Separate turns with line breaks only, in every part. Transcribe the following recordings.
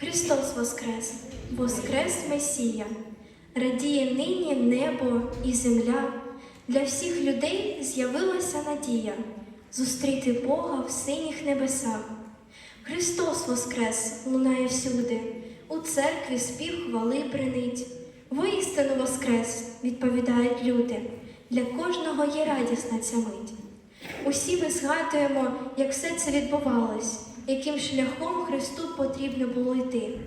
Христос Воскрес, Воскрес Месія, радіє нині небо і земля. Для всіх людей з'явилася надія зустріти Бога в синіх небесах. Христос Воскрес лунає всюди, у церкві спів хвали бренить. Воістину Воскрес, відповідають люди, для кожного є радісна ця мить. Усі ми згадуємо, як все це відбувалось, яким шляхом Христу потрібно було йти,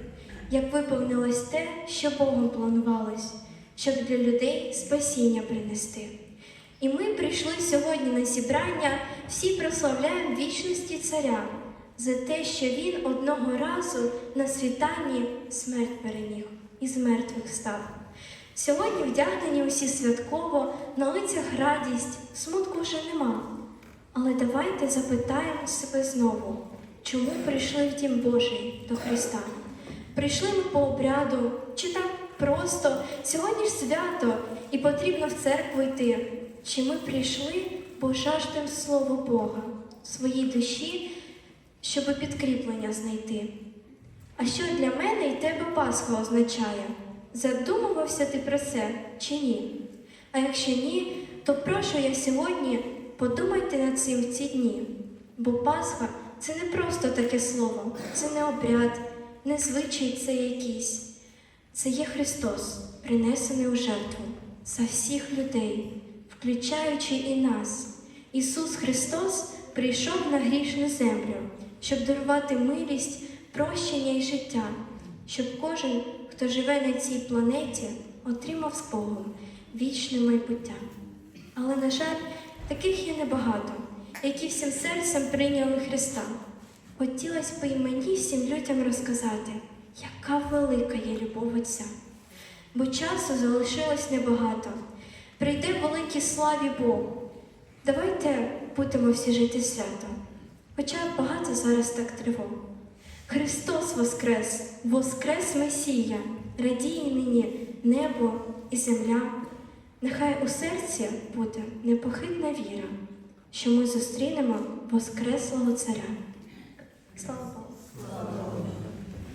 як виповнилось те, що Богом планувалось, щоб для людей спасіння принести. І ми прийшли сьогодні на зібрання, всі прославляємо вічності царя за те, що він одного разу на світанні смерть переміг і з мертвих став. Сьогодні вдягнені усі святково, на лицях радість, смутку вже нема. Давайте запитаємо себе знову, чому прийшли в Дім Божий до Христа? Прийшли ми по обряду, чи так просто сьогодні ж свято і потрібно в церкву йти. Чи ми прийшли, бо жаждем Слово Бога в своїй душі, щоб підкріплення знайти? А що для мене і тебе Пасха означає? Задумувався ти про це чи ні? А якщо ні, то прошу я сьогодні подумайте над цим в ці дні. Бо Пасха це не просто таке слово, це не обряд, не звичай це якийсь. Це є Христос, принесений у жертву за всіх людей, включаючи і нас. Ісус Христос прийшов на грішну землю, щоб дарувати милість, прощення і життя, щоб кожен, хто живе на цій планеті, отримав Богом вічне майбуття. Але, на жаль, таких є небагато, які всім серцем прийняли Христа. Хотілося б і мені всім людям розказати, яка велика є любов Отця. Бо часу залишилось небагато. Прийде великій славі Бог. Давайте будемо всі жити свято, хоча багато зараз так тривог. Христос Воскрес, Воскрес Месія, радіє нині небо і земля. Нехай у серці буде непохитна віра, що ми зустрінемо Воскреслого Царя. Слава Богу!